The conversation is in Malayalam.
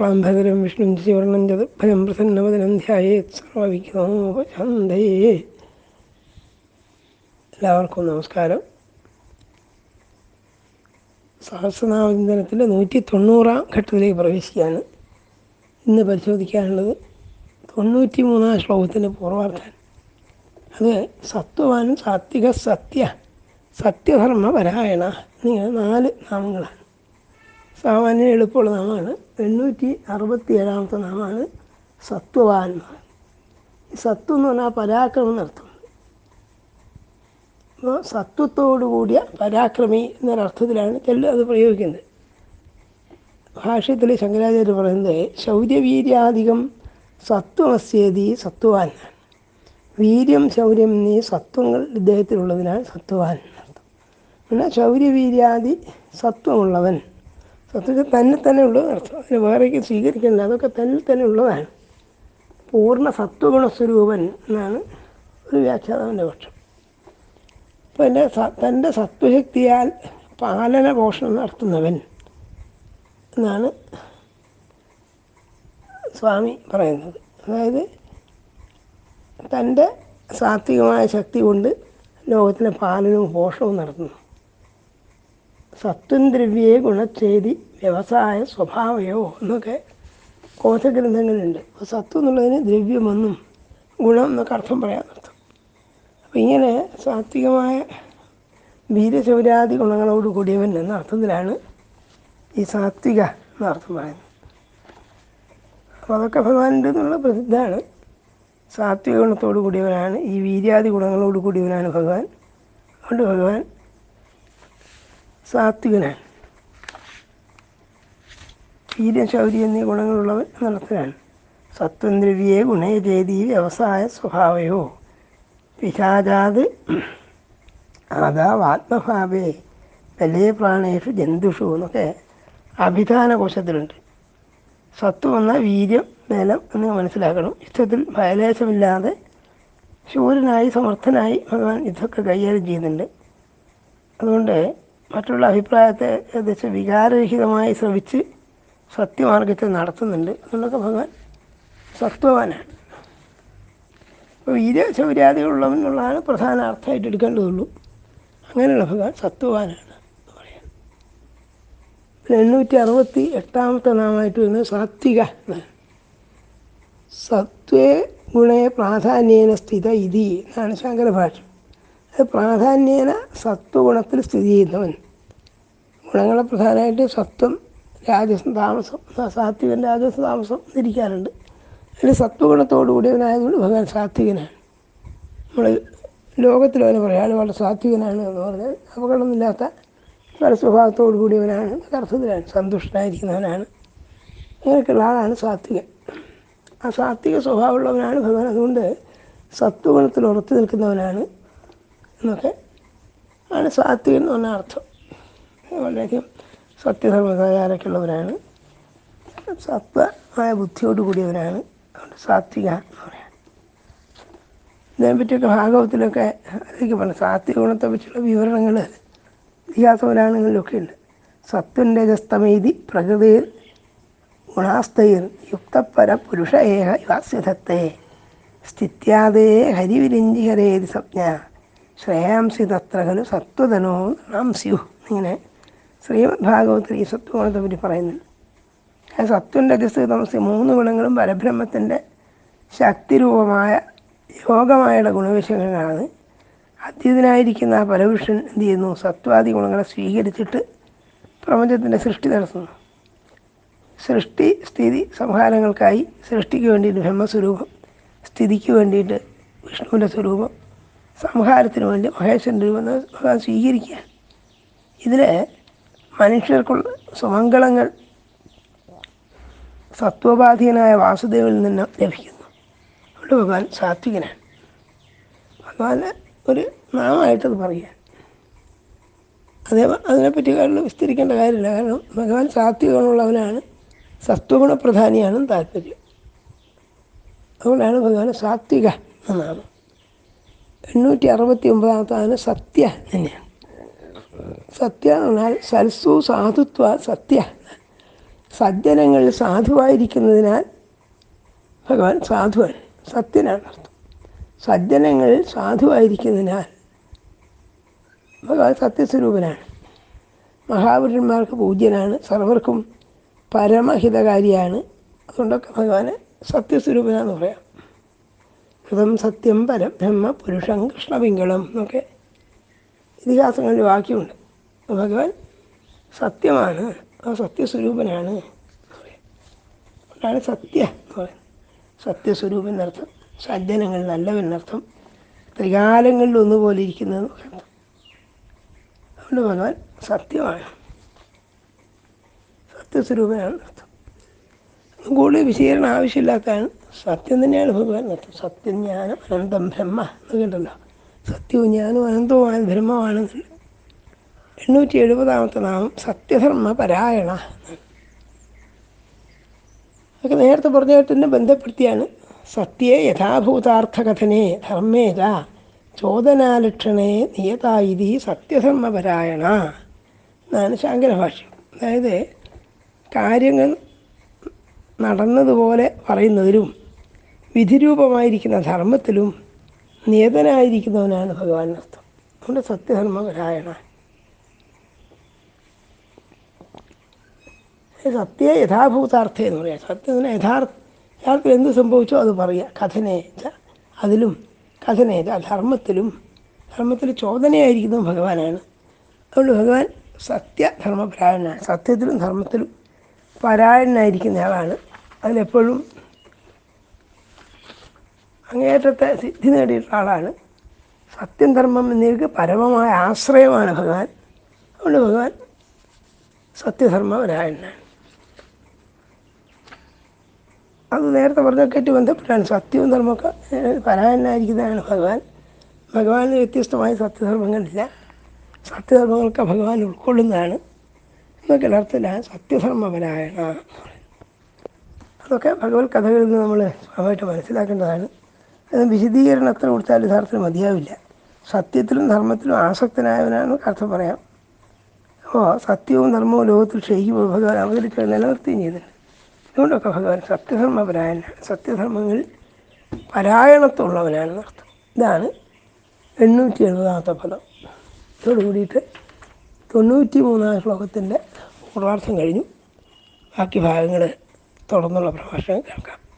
ശുക്ലാംബരധരം വിഷ്ണു ശിവർണം ചത് പ്രസന്നവദനം ധ്യായേത് എല്ലാവർക്കും നമസ്കാരം. സഹസ്രനാമചിന്തനത്തിന്റെ നൂറ്റി തൊണ്ണൂറാം ഘട്ടത്തിലേക്ക് പ്രവേശിക്കുകയാണ്. ഇന്ന് പരിശോധിക്കാനുള്ളത് തൊണ്ണൂറ്റി മൂന്നാം ശ്ലോകത്തിന്റെ പൂർവാർത്ഥം അത് സത്വവാനും സാത്വിക സത്യ സത്യധർമ്മപരായണ എന്നിങ്ങനെ നാല് നാമങ്ങളാണ്. സാമാന്യം എളുപ്പമുള്ള നാമമാണ് എണ്ണൂറ്റി അറുപത്തി ഏഴാമത്തെ നാമമാണ് സത്വവാൻ ഈ സത്വം എന്ന് പറഞ്ഞാൽ പരാക്രമം നടത്തും അപ്പോൾ സത്വത്തോടു കൂടിയ പരാക്രമി എന്നൊരർത്ഥത്തിലാണ് ചെല്ലു അത് പ്രയോഗിക്കുന്നത്. ഭാഷ്യത്തിൽ ശങ്കരാചാര്യ പറയുന്നത് ശൗര്യവീര്യാധികം സത്വമസ്യേതി സത്വവാൻ വീര്യം ശൗര്യം എന്നീ സത്വങ്ങൾ ഇദ്ദേഹത്തിലുള്ളതിനാൽ സത്വവാൻ എന്നർത്ഥം പിന്നെ ശൗര്യവീര്യാദി സത്വമുള്ളവൻ. സത്യത്തിൽ തന്നെ തന്നെ ഉള്ളത് അർത്ഥം. അതിന് വേറേക്ക് സ്വീകരിക്കേണ്ട. അതൊക്കെ തന്നിൽ തന്നെ ഉള്ളതാണ്. പൂർണ സത്വഗുണ സ്വരൂപൻ എന്നാണ് ഒരു വ്യാഖ്യാതാവിന്റെ പക്ഷം. അപ്പോൾ എന്റെ തന്റെ സത്വശക്തിയാൽ പാലന പോഷണം നടത്തുന്നവൻ എന്നാണ് സ്വാമി പറയുന്നത്. അതായത് തന്റെ സാത്വികമായ ശക്തി കൊണ്ട് ലോകത്തിന്റെ പാലനവും പോഷണവും നടത്തുന്നു. സത്വം ദ്രവ്യേ ഗുണച്ചേതി വ്യവസായ സ്വഭാവയോ എന്നൊക്കെ കോശഗ്രന്ഥങ്ങളുണ്ട് അപ്പോൾ സത്വം എന്നുള്ളതിന് ദ്രവ്യമെന്നും ഗുണം എന്നൊക്കെ അർത്ഥം പറയാൻ അർത്ഥം. അപ്പോൾ ഇങ്ങനെ സാത്വികമായ വീരശൗരാദി ഗുണങ്ങളോട് കൂടിയവൻ എന്ന അർത്ഥത്തിലാണ് ഈ സാത്വിക എന്ന അർത്ഥം പറയുന്നത്. അപ്പോൾ അതൊക്കെ ഭഗവാനുണ്ട് എന്നുള്ള പ്രസിദ്ധമാണ്. സാത്വിക ഗുണത്തോടു കൂടിയവനാണ് ഈ വീര്യാദി ഗുണങ്ങളോട് കൂടിയവനാണ് ഭഗവാൻ. അതുകൊണ്ട് ഭഗവാൻ സാത്വികനാണ് വീര്യം ശൗര്യം എന്നീ ഗുണങ്ങളുള്ളവൻ എന്നർത്ഥത്തിലാണ് സത്വം ഗുണേ രീതി വ്യവസായ സ്വഭാവയോ. പിശാചാത് ആദാവാത്മഭാവേ ബലേ പ്രാണേഷു ജന്തുഷു എന്നൊക്കെ അഭിധാന കോശത്തിലുണ്ട് സത്വം എന്ന വീര്യം ബലം എന്ന് മനസ്സിലാക്കണം. യുദ്ധത്തിൽ ഭയലേശമില്ലാതെ ശൂരനായി സമർത്ഥനായി ഭഗവാൻ ഇതൊക്കെ കൈകാര്യം ചെയ്യുന്നുണ്ട്. അതുകൊണ്ട് മറ്റുള്ള അഭിപ്രായത്തെ ഏകദേശം വികാരരഹിതമായി ശ്രമിച്ച് സത്യമാർഗത്തെ നടത്തുന്നുണ്ട് എന്നൊക്കെ ഭഗവാൻ സത്വവാനാണ്. അപ്പോൾ വീര ശൗര്യാദികളുള്ളവൻ എന്നുള്ളതാണ് പ്രധാന അർത്ഥമായിട്ട് എടുക്കേണ്ടതുള്ളൂ. അങ്ങനെയുള്ള ഭഗവാൻ സത്വവാനാണ് എന്ന് പറയാം. എണ്ണൂറ്റി അറുപത്തി എട്ടാമത്തെ നാമമായിട്ട് വരുന്നത് സാത്വിക എന്നാണ്. സത്വേ ഗുണേ പ്രാധാന്യേന സ്ഥിത ഇതി എന്നാണ് ശങ്കര അത് പ്രാധാന്യേന സത്വഗുണത്തിൽ സ്ഥിതി ചെയ്യുന്നവൻ. ഗുണങ്ങളെ പ്രധാനമായിട്ട് സത്വം രാജസം താമസം സാത്വികൻ രാജസം താമസം തിരിക്കാറുണ്ട് അതിൽ സത്വഗുണത്തോടു കൂടിയവനായതുകൊണ്ട് ഭഗവാൻ സാത്വികനാണ്. നമ്മൾ ലോകത്തിൽ അവനെ പറയാം അയാൾ വളരെ സാത്വികനാണ് എന്ന് പറഞ്ഞാൽ അപകടമൊന്നുമില്ലാത്ത നല്ല സ്വഭാവത്തോടു കൂടിയവനാണ് അർത്ഥത്തിലാണ് സന്തുഷ്ടനായിരിക്കുന്നവനാണ്. അങ്ങനെയൊക്കെയുള്ള ആളാണ് സാത്വികൻ. ആ സാത്വിക സ്വഭാവമുള്ളവനാണ് ഭഗവാൻ. അതുകൊണ്ട് സത്വഗുണത്തിൽ ഉറച്ചു നിൽക്കുന്നവനാണ് എന്നൊക്കെ ആണ് സാത്വി എന്ന് പറഞ്ഞ അർത്ഥം. വളരെയധികം സത്യധർമ്മകാരൊക്കെ ഉള്ളവരാണ് സത്വമായ ബുദ്ധിയോട് കൂടിയവരാണ്. അതുകൊണ്ട് സാത്വിക എന്ന് പറയാം. ഇതിനെപ്പറ്റിയൊക്കെ ഭാഗവത്തിലൊക്കെ അതിലേക്ക് പറഞ്ഞു. സാത്വിക ഗുണത്തെ പറ്റിയുള്ള വിവരണങ്ങൾ ഇതിഹാസപുരാണങ്ങളിലൊക്കെ ഉണ്ട്. സത്വന്റെ രജസ്തമേതി പ്രകൃതിയിൽ ഗുണാസ്തയിൽ യുക്തപര പുരുഷ ഏക യുവാസ്യതത്തെ സ്ഥിത്യാദേ ഹരിവിരിഞ്ചിഹരേതി സംജ്ഞ. ശ്രേയാംസി തത്ര ഖലു സത്വധനോ നാം സ്യു ഇങ്ങനെ ശ്രീമദ് ഭാഗവത്തിൽ ഈ സത്വഗുണത്തെ പറ്റി പറയുന്നുണ്ട് ആ സത്വന്റെ രജസ് തമസ് മൂന്ന് ഗുണങ്ങളും പരബ്രഹ്മത്തിന്റെ ശക്തിരൂപമായ യോഗമായുള്ള ഗുണവിശേഷങ്ങളാണ്. അദ്വൈതനായിരിക്കുന്ന ആ പരപുരുഷൻ എന്ത് ചെയ്യുന്നു? സത്വാദി ഗുണങ്ങളെ സ്വീകരിച്ചിട്ട് പ്രപഞ്ചത്തിന്റെ സൃഷ്ടി നടത്തുന്നു. സൃഷ്ടി സ്ഥിതി സംഹാരങ്ങൾക്കായി സൃഷ്ടിക്ക് വേണ്ടിയിട്ട് ബ്രഹ്മസ്വരൂപം സ്ഥിതിക്ക് വേണ്ടിയിട്ട് വിഷ്ണുവിന്റെ സ്വരൂപം സംഹാരത്തിന് വേണ്ടി മഹേശ്വരന്റെ രൂപം ഭഗവാൻ സ്വീകരിക്കുക ഇതിൽ മനുഷ്യർക്കുള്ള സുമംഗളങ്ങൾ സത്വബാധികനായ വാസുദേവനിൽ നിന്ന് ലഭിക്കുന്നു. അവിടെ ഭഗവാൻ സാത്വികനാണ്. ഭഗവാന് ഒരു നാമമായിട്ടത് പറയുക അതേ അതിനെപ്പറ്റി കാരണം വിസ്തരിക്കേണ്ട കാര്യമില്ല. കാരണം ഭഗവാൻ സാത്വികമുള്ളവനാണ് സത്വഗുണപ്രധാനിയാണ് താല്പര്യം. അതുകൊണ്ടാണ് ഭഗവാൻ സാത്വിക എന്ന നാമം എണ്ണൂറ്റി അറുപത്തി ഒമ്പതാമത്താണ് സത്യ തന്നെയാണ് സത്യ എന്ന് പറഞ്ഞാൽ സൽസു സാധുത്വ സത്യ സജ്ജനങ്ങൾ സാധുവായിരിക്കുന്നതിനാൽ ഭഗവാൻ സാധുവാണ് സത്യനാണ് അർത്ഥം. സജ്ജനങ്ങൾ സാധുവായിരിക്കുന്നതിനാൽ ഭഗവാൻ സത്യസ്വരൂപനാണ്. മഹാപുരുഷന്മാർക്ക് പൂജ്യനാണ്. സർവർക്കും പരമഹിതകാരിയാണ്. അതുകൊണ്ടൊക്കെ ഭഗവാന് സത്യസ്വരൂപനാന്ന് പറയാം. കൃതം സത്യം പരബ്രഹ്മ പുരുഷം കൃഷ്ണപിംഗളം എന്നൊക്കെ ഇതിഹാസങ്ങളിൽ വാക്യമുണ്ട്. ഭഗവാൻ സത്യമാണ് ആ സത്യസ്വരൂപനാണ് അതാണ് സത്യ എന്ന് പറയുന്നത്. സത്യസ്വരൂപ എന്നർത്ഥം സജ്ജനങ്ങൾ നല്ലവെന്നർത്ഥം ത്രികാലങ്ങളിൽ ഒന്നുപോലെ പറയുന്നത് അതുകൊണ്ട് ഭഗവാൻ സത്യമാണ്. സത്യസ്വരൂപനാണ് അർത്ഥം കൂടുതൽ വിശീകരണം ആവശ്യമില്ലാത്തതാണ് സത്യം തന്നെയാണ് ഭഗവാൻ. സത്യം ജ്ഞാനം അനന്തം ബ്രഹ്മ എന്ന് കേട്ടല്ലോ സത്യവും ജ്ഞാനവും അനന്തവുമാണ് ബ്രഹ്മമാണ്. എണ്ണൂറ്റി എഴുപതാമത്തെ നാമം സത്യധർമ്മ പരായണ അതൊക്കെ നേരത്തെ പറഞ്ഞതിനെ ബന്ധപ്പെടുത്തിയാണ്. സത്യേ യഥാഭൂതാർത്ഥകഥനെ ധർമ്മേത ചോദനാലക്ഷണേ നിയതായിതി സത്യധർമ്മപരായണ എന്നാണ് ശാങ്കരഭാഷ്യം. അതായത് കാര്യങ്ങൾ നടന്നതുപോലെ പറയുന്നതിലും വിധിരൂപമായിരിക്കുന്ന ധർമ്മത്തിലും നിയതനായിരിക്കുന്നവനാണ് ഭഗവാൻ അർത്ഥം. അതുകൊണ്ട് സത്യധർമ്മപരായണ. സത്യ യഥാഭൂതാർത്ഥ എന്ന് പറയാം. സത്യത്തിന് യഥാർത്ഥ യഥാർത്ഥത്തിൽ എന്ത് സംഭവിച്ചോ അത് പറയുക. കഥനേച്ച അതിലും കഥനേച്ച ധർമ്മത്തിലും ധർമ്മത്തിൽ ചോദനയായിരിക്കുന്ന ഭഗവാനാണ്. അതുകൊണ്ട് ഭഗവാൻ സത്യധർമ്മപരായണനാണ് സത്യത്തിലും ധർമ്മത്തിലും പരായണനായിരിക്കുന്നയാളാണ് അതിലെപ്പോഴും അങ്ങേയറ്റത്തെ സിദ്ധി നേടിയിട്ടുള്ള ആളാണ്. സത്യം ധർമ്മം എന്നിവയ്ക്ക് പരമമായ ആശ്രയമാണ് ഭഗവാൻ. അതുകൊണ്ട് ഭഗവാൻ സത്യധർമ്മപരായണനാണ് അത് നേരത്തെ പറഞ്ഞൊക്കെ ബന്ധപ്പെട്ടാണ്. സത്യവും ധർമ്മമൊക്കെ പരായണനായിരിക്കുന്നതാണ് ഭഗവാൻ. ഭഗവാന് വ്യത്യസ്തമായ സത്യധർമ്മങ്ങളില്ല സത്യധർമ്മങ്ങളൊക്കെ ഭഗവാൻ ഉൾക്കൊള്ളുന്നതാണ്. എന്നൊക്കെ അർത്ഥത്തിലാണ് സത്യധർമ്മപരായണ അതൊക്കെ ഭഗവത് കഥകളിൽ നിന്ന് നമ്മൾ സ്വാഭാവികമായിട്ട് മനസ്സിലാക്കേണ്ടതാണ്. അത് കൊടുത്താൽ യഥാർത്ഥത്തിൽ മതിയാവില്ല. സത്യത്തിലും ധർമ്മത്തിലും ആസക്തനായവനാണ് അർത്ഥം പറയാം. അപ്പോൾ സത്യവും ധർമ്മവും ലോകത്തിൽ ക്ഷയിക്കുമ്പോൾ ഭഗവാൻ അവതരിച്ച് നിലനിർത്തുകയും ചെയ്തിട്ടുണ്ട്. അതുകൊണ്ടൊക്കെ ഭഗവാൻ സത്യധർമ്മപരായനാണ്. സത്യധർമ്മങ്ങളിൽ പരായണത്തുള്ളവനാണെന്ന് അർത്ഥം. ഇതാണ് എണ്ണൂറ്റി എഴുപതാമത്തെ പദം. ഇതോട് കൂടിയിട്ട് തൊണ്ണൂറ്റി മൂന്നാം ശ്ലോകത്തിന്റെ പൂർവാർത്ഥം കഴിഞ്ഞു. ബാക്കി ഭാഗങ്ങൾ തുടർന്നുള്ള പ്രഭാഷണം കേൾക്കാം.